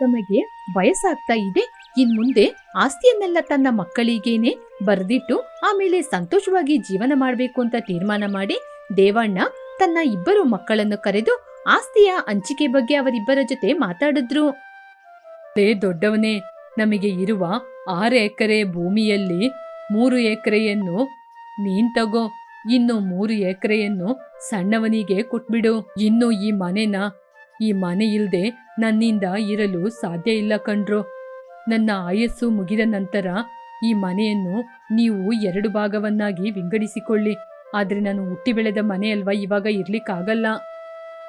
ತಮಗೆ ವಯಸ್ಸಾಗ್ತಾ ಇದೆ. ಇನ್ ಮುಂದೆ ಆಸ್ತಿಯನ್ನೆಲ್ಲ ತನ್ನ ಮಕ್ಕಳಿಗೇನೆ ಬರೆದಿಟ್ಟು ಆಮೇಲೆ ಸಂತೋಷವಾಗಿ ಜೀವನ ಮಾಡಬೇಕು ಅಂತ ತೀರ್ಮಾನ ಮಾಡಿ ದೇವಣ್ಣ ತನ್ನ ಇಬ್ಬರು ಮಕ್ಕಳನ್ನು ಕರೆದು ಆಸ್ತಿಯ ಹಂಚಿಕೆ ಬಗ್ಗೆ ಅವರಿಬ್ಬರ ಜೊತೆ ಮಾತಾಡಿದ್ರು. ಲೇ ದೊಡ್ಡವನೇ, ನಮಗೆ ಇರುವ ಆರು ಎಕರೆ ಭೂಮಿಯಲ್ಲಿ ಮೂರು ಎಕರೆಯನ್ನು ನೀನ್ ತಗೋ, ಇನ್ನು ಮೂರು ಎಕರೆಯನ್ನು ಸಣ್ಣವನಿಗೆ ಕೊಟ್ಬಿಡು. ಇನ್ನು ಈ ಮನೆನ ಈ ಮನೆ ಇಲ್ಲದೆ ನನ್ನಿಂದ ಇರಲು ಸಾಧ್ಯ ಇಲ್ಲ ಕಣ್ರು. ನನ್ನ ಆಯಸ್ಸು ಮುಗಿದ ನಂತರ ಈ ಮನೆಯನ್ನು ನೀವು ಎರಡು ಭಾಗವನ್ನಾಗಿ ವಿಂಗಡಿಸಿಕೊಳ್ಳಿ. ಆದ್ರೆ ನಾನು ಹುಟ್ಟಿ ಬೆಳೆದ ಮನೆ ಅಲ್ವಾ ಇವಾಗ ಇರ್ಲಿಕ್ಕಾಗಲ್ಲ.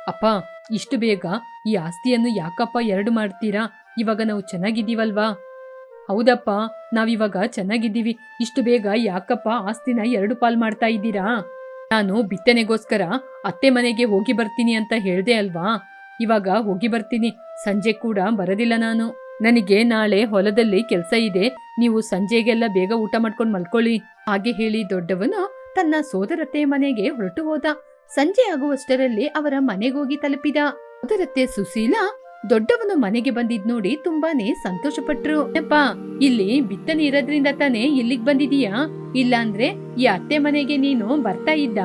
ಅಪ್ಪ, ಇಷ್ಟು ಬೇಗ ಈ ಆಸ್ತಿಯನ್ನು ಯಾಕಪ್ಪ ಎರಡು ಮಾಡ್ತೀರಾ? ಇವಾಗ ನಾವು ಚೆನ್ನಾಗಿದ್ದೀವಲ್ವಾ? ಹೌದಪ್ಪ, ನಾವಿವಾಗ ಚೆನ್ನಾಗಿದ್ದೀವಿ. ಇಷ್ಟು ಬೇಗ ಯಾಕಪ್ಪ ಆಸ್ತಿನ ಎರಡು ಪಾಲ್ ಮಾಡ್ತಾ ಇದ್ದೀರಾ? ನಾನು ಬಿತ್ತನೆಗೋಸ್ಕರ ಅತ್ತೆ ಮನೆಗೆ ಹೋಗಿ ಬರ್ತೀನಿ ಅಂತ ಹೇಳ್ದೆ ಅಲ್ವಾ? ಇವಾಗ ಹೋಗಿ ಬರ್ತೀನಿ. ಸಂಜೆ ಕೂಡ ಬರೋದಿಲ್ಲ ನಾನು. ನನಗೆ ನಾಳೆ ಹೊಲದಲ್ಲಿ ಕೆಲಸ ಇದೆ. ನೀವು ಸಂಜೆಗೆಲ್ಲ ಬೇಗ ಊಟ ಮಾಡ್ಕೊಂಡು ಮಲ್ಕೊಳ್ಳಿ. ಹಾಗೆ ಹೇಳಿ ದೊಡ್ಡವನು ತನ್ನ ಸೋದರತ್ತೆ ಮನೆಗೆ ಹೊರಟು ಹೋದ. ಸಂಜೆ ಆಗುವಷ್ಟರಲ್ಲಿ ಅವರ ಮನೆಗೋಗಿ ತಲುಪಿದ. ಸೋದರತ್ತೆ ಸುಶೀಲ ದೊಡ್ಡವನು ಮನೆಗೆ ಬಂದಿದ್ ನೋಡಿ ತುಂಬಾನೇ ಸಂತೋಷ ಪಟ್ರು ಇಲ್ಲಿ ಬಿತ್ತನೆ ಇರೋದ್ರಿಂದ ತಾನೇ ಇಲ್ಲಿಗ್ ಬಂದಿದೀಯಾ? ಇಲ್ಲಾಂದ್ರೆ ಈ ಅತ್ತೆ ಮನೆಗೆ ನೀನು ಬರ್ತಾ ಇದ್ದ?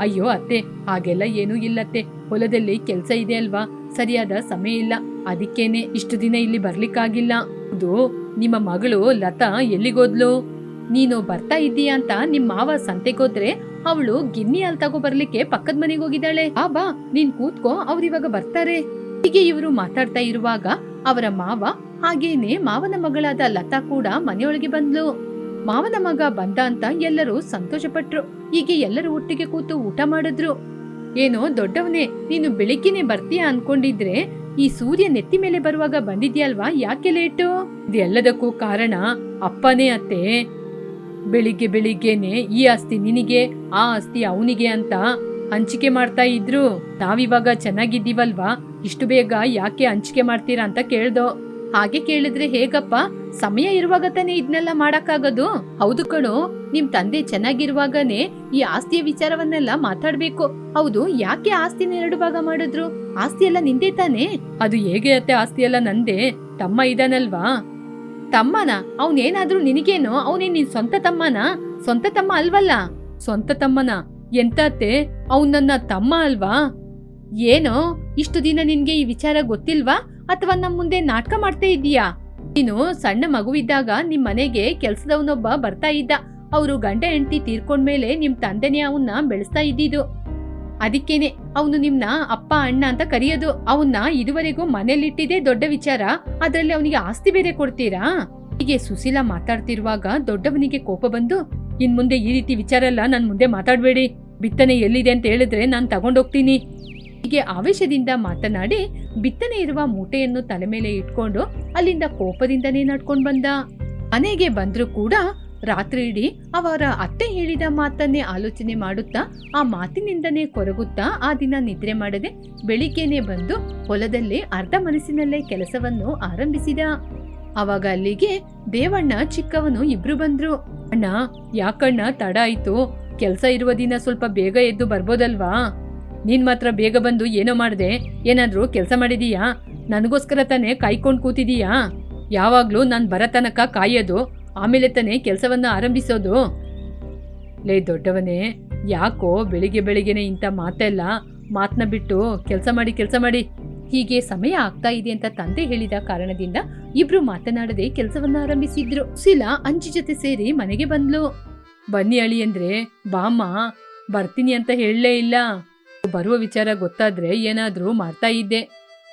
ಅಯ್ಯೋ ಅತ್ತೆ, ಹಾಗೆಲ್ಲ ಏನೂ ಇಲ್ಲತ್ತೆ. ಹೊಲದಲ್ಲಿ ಕೆಲ್ಸ ಇದೆ ಅಲ್ವಾ? ಸರಿಯಾದ ಸಮಯ ಇಲ್ಲ. ಅದಕ್ಕೇನೆ ಇಷ್ಟು ದಿನ ಇಲ್ಲಿ ಬರ್ಲಿಕ್ಕಾಗಿಲ್ಲ. ಅದು ನಿಮ್ಮ ಮಗಳು ಲತಾ ಎಲ್ಲಿಗೋದ್ಲು? ನೀನು ಬರ್ತಾ ಇದ್ದೀಯಾ ಅಂತ ನಿಮ್ ಮಾವ ಸಂತೆಗೋದ್ರೆ ಅವಳು ಗಿನ್ನಿ ಅಲ್ಲಿ ತಗೋ ಬರ್ಲಿಕ್ಕೆ ಪಕ್ಕದ ಮನೆಗೆ ಹೋಗಿದ್ದಾಳೆ. ಆ ಬಾ, ನೀನ್ ಕೂತ್ಕೋ ಅವ್ರಿವಾಗ ಬರ್ತಾರೆ. ಹೀಗೆ ಇವರು ಮಾತಾಡ್ತಾ ಇರುವಾಗ ಅವರ ಮಾವ ಹಾಗೇನೆ ಮಾವನ ಮಗಳಾದ ಲತಾ ಕೂಡ ಮನೆಯೊಳಗೆ ಬಂದ್ಲು. ಮಾವನ ಮಗ ಬಂದ ಅಂತ ಎಲ್ಲರೂ ಸಂತೋಷಪಟ್ರು. ಹೀಗೆ ಎಲ್ಲರೂ ಒಟ್ಟಿಗೆ ಕೂತು ಊಟ ಮಾಡಿದ್ರು. ಏನೋ ದೊಡ್ಡವನೇ, ನೀನು ಬೆಳಿಗ್ಗೆನೆ ಬರ್ತೀಯಾ ಅನ್ಕೊಂಡಿದ್ರೆ, ಈ ಸೂರ್ಯ ನೆತ್ತಿ ಮೇಲೆ ಬರುವಾಗ ಬಂದಿದ್ಯಲ್ವಾ ಯಾಕೆ ಲೇಟು? ಇದೆಲ್ಲದಕ್ಕೂ ಕಾರಣ ಅಪ್ಪನೇ ಅತ್ತೆ. ಬೆಳಿಗ್ಗೆ ಬೆಳಿಗ್ಗೆನೆ ಈ ಆಸ್ತಿ ನಿನಗೆ, ಆ ಆಸ್ತಿ ಅವನಿಗೆ ಅಂತ ಹಂಚಿಕೆ ಮಾಡ್ತಾ ಇದ್ರು. ನಾವಿವಾಗ ಚೆನ್ನಾಗಿದ್ದೀವಲ್ವಾ? ಇಷ್ಟು ಬೇಗ ಯಾಕೆ ಹಂಚಿಕೆ ಮಾಡ್ತೀರಾ ಅಂತ ಕೇಳ್ದೋ. ಹಾಗೆ ಕೇಳಿದ್ರೆ ಹೇಗಪ್ಪ? ಸಮಯ ಇರುವಾಗ ತಾನೇ ಇದನ್ನೆಲ್ಲ ಮಾಡಕ್ಕಾಗೋದು? ಹೌದು ಕಣೋ, ನಿಮ್ ತಂದೆ ಚೆನ್ನಾಗಿರುವಾಗನೇ ಈ ಆಸ್ತಿಯ ವಿಚಾರವನ್ನೆಲ್ಲ ಮಾತಾಡ್ಬೇಕು. ಹೌದು, ಯಾಕೆ ಆಸ್ತಿನ ಎರಡು ಭಾಗ ಮಾಡಿದ್ರು? ಆಸ್ತಿ ಎಲ್ಲ ನಿಂದೇ ತಾನೇ? ಅದು ಹೇಗೆ ಅತ್ತೆ ಆಸ್ತಿ ಎಲ್ಲ ನಂದೇ? ತಮ್ಮ ಇದಾನಲ್ವಾ? ತಮ್ಮನ? ಅವನೇನಾದ್ರೂ ನಿನಗೇನು? ಅವನೇ ನಿನ್ ಸ್ವಂತ ತಮ್ಮನ? ಸ್ವಂತ ತಮ್ಮ ಅಲ್ವಲ್ಲ? ಸ್ವಂತ ತಮ್ಮನ? ಎಂತತ್ತೆ ಅವ್ನ್ ನನ್ನ ತಮ್ಮ ಅಲ್ವಾ? ಏನೋ? ಇಷ್ಟು ದಿನ ನಿನ್ಗೆ ಈ ವಿಚಾರ ಗೊತ್ತಿಲ್ವಾ? ಅಥವಾ ನಮ್ ಮುಂದೆ ನಾಟಕ ಮಾಡ್ತಾ ಇದೀಯಾ ನೀನು ಸಣ್ಣ ಮಗುವಿದ್ದಾಗ ನಿಮ್ ಮನೆಗೆ ಕೆಲ್ಸದವನೊಬ್ಬ ಬರ್ತಾ ಇದ್ದ. ಅವರು ಗಂಡ ಹೆಂಡತಿ ತೀರ್ಕೊಂಡ್ಮೇಲೆ ನಿಮ್ ತಂದೆನೇ ಅವನ್ನ ಬೆಳೆಸ್ತಾ ಇದ್ದಿದ್ದು. ಅದಕ್ಕೇನೆ ಅವನು ನಿಮ್ನ ಅಪ್ಪ, ಅಣ್ಣ ಅಂತ ಕರೆಯೋದು. ಅವನ್ನ ಇದುವರೆಗೂ ಮನೇಲಿಟ್ಟಿದೆ ದೊಡ್ಡ ವಿಚಾರ. ಅದರಲ್ಲಿ ಅವನಿಗೆ ಆಸ್ತಿ ಬೇರೆ ಕೊಡ್ತೀರಾ? ಹೀಗೆ ಸುಶೀಲಾ ಮಾತಾಡ್ತಿರುವಾಗ ದೊಡ್ಡವನಿಗೆ ಕೋಪ ಬಂದು ಇನ್ ಮುಂದೆ ಈ ರೀತಿ ವಿಚಾರ ಎಲ್ಲ ನನ್ ಮುಂದೆ ಮಾತಾಡ್ಬೇಡಿ. ಬಿತ್ತನೆ ಎಲ್ಲಿದೆ ಅಂತ ಹೇಳಿದ್ರೆ ನಾನ್ ತಗೊಂಡೋಗ್ತೀನಿ. ಹೀಗೆ ಆವೇಶದಿಂದ ಮಾತನಾಡಿ ಬಿತ್ತನೆ ಇರುವ ಮೂಟೆಯನ್ನು ತಲೆ ಮೇಲೆ ಇಟ್ಕೊಂಡು ಅಲ್ಲಿಂದ ಕೋಪದಿಂದನೇ ನಡ್ಕೊಂಡು ಬಂದ. ಮನೆಗೆ ಬಂದರೂ ಕೂಡ ರಾತ್ರಿ ಇಡೀ ಅವರ ಅತ್ತೆ ಹೇಳಿದ ಮಾತನ್ನೇ ಆಲೋಚನೆ ಮಾಡುತ್ತಾ ಆ ಮಾತಿನಿಂದನೇ ಕೊರಗುತ್ತಾ ಆ ದಿನ ನಿದ್ರೆ ಮಾಡದೆ ಬೆಳಿಗ್ಗೆನೆ ಬಂದು ಹೊಲದಲ್ಲಿ ಅರ್ಧ ಮನಸ್ಸಿನಲ್ಲೇ ಕೆಲಸವನ್ನು ಆರಂಭಿಸಿದ. ಅವಾಗ ಅಲ್ಲಿಗೆ ದೇವಣ್ಣ, ಚಿಕ್ಕವನು ಇಬ್ರು ಬಂದ್ರು. ಅಣ್ಣ, ಯಾಕಣ್ಣ ತಡ ಆಯ್ತು? ಕೆಲಸ ಇರುವ ದಿನ ಸ್ವಲ್ಪ ಬೇಗ ಎದ್ದು ಬರ್ಬೋದಲ್ವಾ? ನೀನ್ ಮಾತ್ರ ಬೇಗ ಬಂದು ಏನೋ ಮಾಡಿದೆ, ಏನಾದ್ರೂ ಕೆಲಸ ಮಾಡಿದೀಯಾ? ನನಗೋಸ್ಕರ ತಾನೇ ಕಾಯ್ಕೊಂಡು ಕೂತಿದೀಯಾ? ಯಾವಾಗ್ಲೂ ನಾನು ಬರತನಕ ಕಾಯೋದು, ಆಮೇಲೆ ತಾನೇ ಕೆಲಸವನ್ನ ಆರಂಭಿಸೋದು. ಲೇ ದೊಡ್ಡವನೇ, ಯಾಕೋ ಬೆಳಿಗ್ಗೆ ಬೆಳಿಗ್ಗೆನೆ ಇಂಥ ಮಾತೆಲ್ಲ ಮಾತನ್ನ ಬಿಟ್ಟು ಕೆಲಸ ಮಾಡಿ ಕೆಲಸ ಮಾಡಿ. ಹೀಗೆ ಸಮಯ ಆಗ್ತಾ ಇದೆ ಅಂತ ತಂದೆ ಹೇಳಿದ ಕಾರಣದಿಂದ ಇಬ್ರು ಮಾತನಾಡದೆ ಕೆಲಸವನ್ನ ಆರಂಭಿಸಿದ್ರು. ಶಿಲಾ ಅಂಜಿ ಜೊತೆ ಸೇರಿ ಮನೆಗೆ ಬಂದ್ಲು. ಬನ್ನಿ ಅಳಿ ಅಂದ್ರೆ, ಬಾಮ್ಮ, ಬರ್ತೀನಿ ಅಂತ ಹೇಳಲೇ ಇಲ್ಲ. ಬರುವ ವಿಚಾರ ಗೊತ್ತಾದ್ರೆ ಏನಾದ್ರೂ ಮಾಡ್ತಾ ಇದ್ದೆ.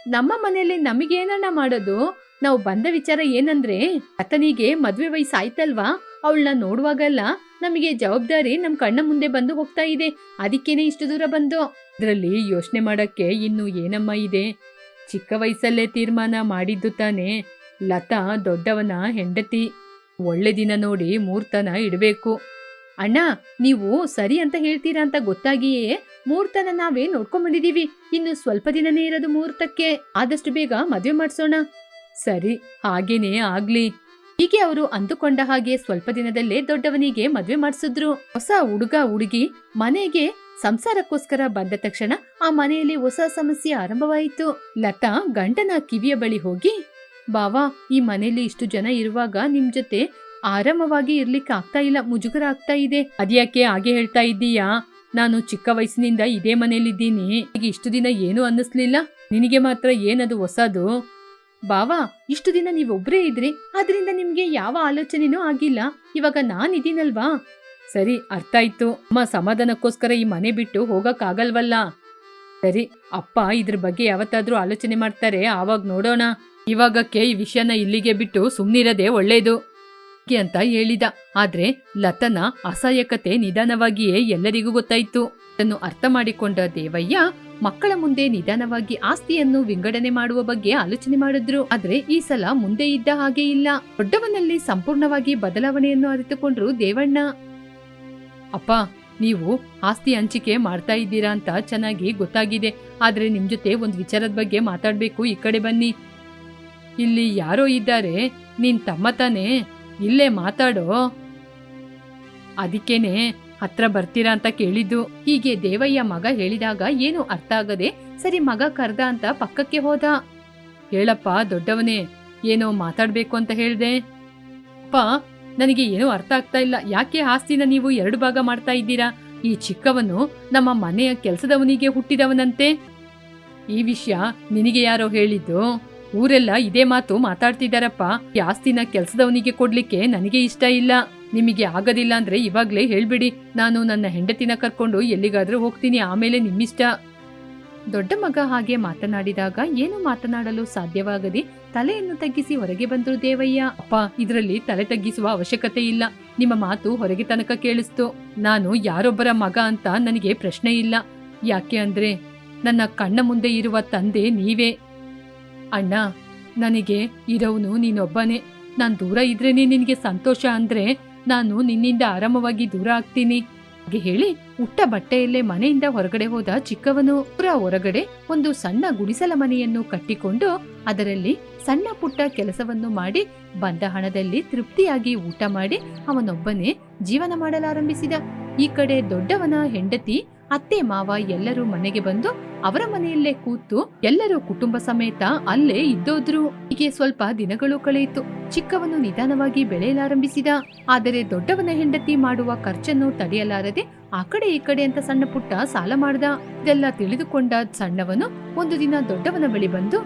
ನಮ್ಮ ಮನೆಯಲ್ಲಿ ನಮಗೇನಣ್ಣ ಮಾಡೋದು? ನಾವು ಬಂದ ವಿಚಾರ ಏನಂದ್ರೆ ಅತನಿಗೆ ಮದ್ವೆ ವಯಸ್ಸಾಯ್ತಲ್ವಾ ಅವಳನ್ನ ನೋಡುವಾಗಲ್ಲ ನಮಗೆ ಜವಾಬ್ದಾರಿ ನಮ್ ಕಣ್ಣ ಮುಂದೆ ಬಂದು ಹೋಗ್ತಾ ಇದೆ. ಅದಕ್ಕೇನೆ ಇಷ್ಟು ದೂರ ಬಂದು? ಇದರಲ್ಲಿ ಯೋಚನೆ ಮಾಡಕ್ಕೆ ಇನ್ನು ಏನಮ್ಮ ಇದೆ? ಚಿಕ್ಕ ವಯಸ್ಸಲ್ಲೇ ತೀರ್ಮಾನ ಮಾಡಿದ್ದು ತಾನೇ. ಲತಾ ದೊಡ್ಡವನ ಹೆಂಡತಿ. ಒಳ್ಳೆ ದಿನ ನೋಡಿ ಮೂರ್ತನ ಇಡಬೇಕು. ಅಣ್ಣ, ನೀವು ಸರಿ ಅಂತ ಹೇಳ್ತೀರಾ ಅಂತ ಗೊತ್ತಾಗಿಯೇ ಮುಹೂರ್ತನ ನಾವೇ ನೋಡ್ಕೊಂಡ್ ಬಂದಿದೀವಿ ಇನ್ನು ಸ್ವಲ್ಪ ದಿನನೇ ಇರೋದು ಮುಹೂರ್ತಕ್ಕೆ ಆದಷ್ಟು ಬೇಗ ಮದ್ವೆ ಮಾಡಿಸೋಣ. ಸರಿ, ಹಾಗೇನೇ ಆಗ್ಲಿ. ಹೀಗೆ ಅವರು ಅಂದುಕೊಂಡ ಹಾಗೆ ಸ್ವಲ್ಪ ದಿನದಲ್ಲೇ ದೊಡ್ಡವನಿಗೆ ಮದ್ವೆ ಮಾಡಿಸಿದ್ರು. ಹೊಸ ಹುಡುಗ ಹುಡುಗಿ ಮನೆಗೆ ಸಂಸಾರಕ್ಕೋಸ್ಕರ ಬಂದ ತಕ್ಷಣ ಆ ಮನೆಯಲ್ಲಿ ಹೊಸ ಸಮಸ್ಯೆ ಆರಂಭವಾಯಿತು. ಲತಾ ಗಂಡನ ಕಿವಿಯ ಬಳಿ ಹೋಗಿ, ಬಾವಾ, ಈ ಮನೆಯಲ್ಲಿ ಇಷ್ಟು ಜನ ಇರುವಾಗ ನಿಮ್ ಜೊತೆ ಆರಾಮವಾಗಿ ಇರ್ಲಿಕ್ಕೆ ಆಗ್ತಾ ಇಲ್ಲ, ಮುಜುಗರ ಆಗ್ತಾ ಇದೆ. ಅದ್ಯಾಕೆ ಹಾಗೆ ಹೇಳ್ತಾ ಇದ್ದೀಯಾ? ನಾನು ಚಿಕ್ಕ ವಯಸ್ಸಿನಿಂದ ಇದೇ ಮನೇಲಿದ್ದೀನಿ ಈಗ ಇಷ್ಟು ದಿನ ಏನು ಅನ್ನಿಸ್ಲಿಲ್ಲ. ನಿನಗೆ ಮಾತ್ರ ಏನದು ಹೊಸದು? ಬಾವಾ, ಇಷ್ಟು ದಿನ ನೀವೊಬ್ಬರೇ ಇದ್ರಿ. ಅದರಿಂದ ನಿಮ್ಗೆ ಯಾವ ಆಲೋಚನೆನೂ ಆಗಿಲ್ಲ. ಇವಾಗ ನಾನಿದ್ದೀನಲ್ವಾ ಸರಿ, ಅರ್ಥ ಆಯ್ತು. ಅಮ್ಮ ಸಮಾಧಾನಕ್ಕೋಸ್ಕರ ಈ ಮನೆ ಬಿಟ್ಟು ಹೋಗಕ್ಕಾಗಲ್ವಲ್ಲ? ಸರಿ, ಅಪ್ಪ ಇದ್ರ ಬಗ್ಗೆ ಯಾವತ್ತಾದ್ರೂ ಆಲೋಚನೆ ಮಾಡ್ತಾರೆ. ಆವಾಗ ನೋಡೋಣ. ಇವಾಗಕ್ಕೆ ಈ ವಿಷಯನ ಇಲ್ಲಿಗೆ ಬಿಟ್ಟು ಸುಮ್ನಿರದೆ ಒಳ್ಳೇದು. ಅಂತ ಹೇಳಿದ. ಆದ್ರೆ ಲತನ ಅಸಹಾಯಕತೆ ನಿಧಾನವಾಗಿಯೇ ಎಲ್ಲರಿಗೂ ಗೊತ್ತಾಯ್ತು. ಅದನ್ನು ಅರ್ಥ ಮಾಡಿಕೊಂಡ ದೇವಯ್ಯ ಮಕ್ಕಳ ಮುಂದೆ ನಿಧಾನವಾಗಿ ಆಸ್ತಿಯನ್ನು ವಿಂಗಡಣೆ ಮಾಡುವ ಬಗ್ಗೆ ಆಲೋಚನೆ ಮಾಡಿದ್ರು. ಆದ್ರೆ ಈ ಸಲ ಮುಂದೆ ಇದ್ದ ಹಾಗೆ ಇಲ್ಲ. ದೊಡ್ಡವನಲ್ಲಿ ಸಂಪೂರ್ಣವಾಗಿ ಬದಲಾವಣೆಯನ್ನು ಅರಿತುಕೊಂಡ್ರು ದೇವಣ್ಣ. ಅಪ್ಪ, ನೀವು ಆಸ್ತಿ ಹಂಚಿಕೆ ಮಾಡ್ತಾ ಇದ್ದೀರಾ ಅಂತ ಚೆನ್ನಾಗಿ ಗೊತ್ತಾಗಿದೆ. ಆದ್ರೆ ನಿಮ್ ಜೊತೆ ಒಂದು ವಿಚಾರದ ಬಗ್ಗೆ ಮಾತಾಡ್ಬೇಕು ಈ ಕಡೆ ಬನ್ನಿ. ಇಲ್ಲಿ ಯಾರೋ ಇದ್ದಾರೆ. ನಿನ್ ತಮ್ಮ ತಾನೇ. ಇಲ್ಲೇ ಮಾತಾಡೋ? ಅದಕ್ಕೇನೆ ಹತ್ರ ಬರ್ತೀರಾ ಅಂತ ಕೇಳಿದ್ದು. ಹೀಗೆ ದೇವಯ್ಯ ಮಗ ಹೇಳಿದಾಗ ಏನು ಅರ್ಥ ಆಗದೆ, ಸರಿ ಮಗ ಕರ್ದ ಅಂತ ಪಕ್ಕಕ್ಕೆ ಹೋದ. ಹೇಳಪ್ಪ ದೊಡ್ಡವನೇ, ಏನೋ ಮಾತಾಡ್ಬೇಕು ಅಂತ ಹೇಳ್ದೆ. ಅಪ್ಪ, ನನಗೆ ಏನೂ ಅರ್ಥ ಆಗ್ತಾ ಇಲ್ಲ. ಯಾಕೆ ಆಸ್ತಿನ ನೀವು ಎರಡು ಭಾಗ ಮಾಡ್ತಾ ಇದ್ದೀರಾ? ಈ ಚಿಕ್ಕವನು ನಮ್ಮ ಮನೆಯ ಕೆಲಸದವನಿಗೆ ಹುಟ್ಟಿದವನಂತೆ. ಈ ವಿಷಯ ನಿನಗೆ ಯಾರೋ ಹೇಳಿದ್ದು? ಊರೆಲ್ಲ ಇದೇ ಮಾತು ಮಾತಾಡ್ತಿದ್ದಾರಪ್ಪ. ಈ ಆಸ್ತಿನ ಕೆಲಸದವನಿಗೆ ಕೊಡ್ಲಿಕ್ಕೆ ನನಗೆ ಇಷ್ಟ ಇಲ್ಲ. ನಿಮಗೆ ಆಗೋದಿಲ್ಲ ಅಂದ್ರೆ ಇವಾಗ್ಲೇ ಹೇಳ್ಬಿಡಿ. ನಾನು ನನ್ನ ಹೆಂಡತಿನ ಕರ್ಕೊಂಡು ಎಲ್ಲಿಗಾದ್ರೂ ಹೋಗ್ತೀನಿ, ಆಮೇಲೆ ನಿಮ್ಮಿಷ್ಟ. ದೊಡ್ಡ ಮಗ ಹಾಗೆ ಮಾತನಾಡಿದಾಗ ಏನು ಮಾತನಾಡಲು ಸಾಧ್ಯವಾಗದೆ ತಲೆಯನ್ನು ತಗ್ಗಿಸಿ ಹೊರಗೆ ಬಂದ್ರು ದೇವಯ್ಯ. ಅಪ್ಪ, ಇದರಲ್ಲಿ ತಲೆ ತಗ್ಗಿಸುವ ಅವಶ್ಯಕತೆ ಇಲ್ಲ. ನಿಮ್ಮ ಮಾತು ಹೊರಗೆ ತನಕ ಕೇಳಿಸ್ತು. ನಾನು ಯಾರೊಬ್ಬರ ಮಗ ಅಂತ ನನಗೆ ಪ್ರಶ್ನೆ ಇಲ್ಲ. ಯಾಕೆ ಅಂದ್ರೆ ನನ್ನ ಕಣ್ಣ ಮುಂದೆ ಇರುವ ತಂದೆ ನೀವೇ. ಅಣ್ಣ, ನನಗೆ ಇರೋನು ನೀನೊಬ್ಬನೇ. ನಾನು ದೂರ ಇದ್ರೇನೆ ನಿನಗೆ ಸಂತೋಷ ಅಂದ್ರೆ ನಾನು ನಿನ್ನಿಂದ ಆರಾಮವಾಗಿ ದೂರ ಆಗ್ತೀನಿ. ಹಾಗೆ ಹೇಳಿ ಉಟ್ಟ ಬಟ್ಟೆಯಲ್ಲೇ ಮನೆಯಿಂದ ಹೊರಗಡೆ ಹೋದ ಚಿಕ್ಕವನು ಪುರ ಹೊರಗಡೆ ಒಂದು ಸಣ್ಣ ಗುಡಿಸಲ ಮನೆಯನ್ನು ಕಟ್ಟಿಕೊಂಡು ಅದರಲ್ಲಿ ಸಣ್ಣ ಪುಟ್ಟ ಕೆಲಸವನ್ನು ಮಾಡಿ ಬಂದ ಹಣದಲ್ಲಿ ತೃಪ್ತಿಯಾಗಿ ಊಟ ಮಾಡಿ ಅವನೊಬ್ಬನೇ ಜೀವನ ಮಾಡಲಾರಂಭಿಸಿದ. ಈ ಕಡೆ ದೊಡ್ಡವನ ಹೆಂಡತಿ ಅತ್ತೆ ಮಾವ ಎಲ್ಲರೂ ಮನೆಗೆ ಬಂದು ಅವರ ಮನೆಯಲ್ಲೇ ಕೂತು ಎಲ್ಲರೂ ಕುಟುಂಬ ಸಮೇತ ಅಲ್ಲೇ ಇದ್ದೋದ್ರು. ಹೀಗೆ ಸ್ವಲ್ಪ ದಿನಗಳು ಕಳೆಯಿತು. ಚಿಕ್ಕವನು ನಿಧಾನವಾಗಿ ಬೆಳೆಯಲಾರಂಭಿಸಿದ. ಆದರೆ ದೊಡ್ಡವನ ಹೆಂಡತಿ ಮಾಡುವ ಖರ್ಚನ್ನು ತಡೆಯಲಾರದೆ ಆ ಕಡೆ ಈ ಕಡೆ ಅಂತ ಸಣ್ಣ ಪುಟ್ಟ ಸಾಲ ಮಾಡ್ದ. ಇದೆಲ್ಲ ತಿಳಿದುಕೊಂಡ ಸಣ್ಣವನು ಒಂದು ದಿನ ದೊಡ್ಡವನ ಬಳಿ ಬಂದು,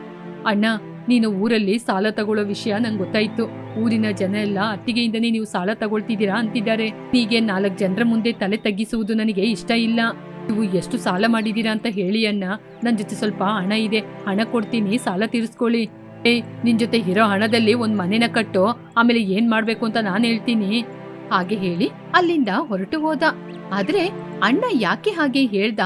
ಅಣ್ಣ, ನೀನು ಊರಲ್ಲಿ ಸಾಲ ತಗೊಳ್ಳೋ ವಿಷಯ ನಂಗೆ ಗೊತ್ತಾಯ್ತು. ಊರಿನ ಜನ ಎಲ್ಲ ಅತ್ತಿಗೆಯಿಂದನೇ ನೀವು ಸಾಲ ತಗೊಳ್ತಿದ್ದೀರಾ? ಅಂತಿದ್ದಾರೆ. ಹೀಗೆ ನಾಲ್ಕು ಜನರ ಮುಂದೆ ತಲೆ ತಗ್ಗಿಸುವುದು ನನಗೆ ಇಷ್ಟ ಇಲ್ಲ. ನೀವು ಎಷ್ಟು ಸಾಲ ಮಾಡಿದೀರಾ ಅಂತ ಹೇಳಿ ಅಣ್ಣ ನನ್ನ ಜೊತೆ ಸ್ವಲ್ಪ ಹಣ ಇದೆ. ಹಣ ಕೊಡ್ತೀನಿ, ಸಾಲ ತೀರಿಸ್ಕೊಳ್ಳಿ. ಏ, ನಿನ್ ಜೊತೆ ಇರೋ ಹಣದಲ್ಲಿ ಒಂದ್ ಮನೆನ ಕಟ್ಟು, ಆಮೇಲೆ ಏನ್ ಮಾಡ್ಬೇಕು ಅಂತ ನಾನು ಹೇಳ್ತೀನಿ. ಹಾಗೆ ಹೇಳಿ ಅಲ್ಲಿಂದ ಹೊರಟು ಹೋದ. ಆದ್ರೆ ಅಣ್ಣ ಯಾಕೆ ಹಾಗೆ ಹೇಳ್ದ?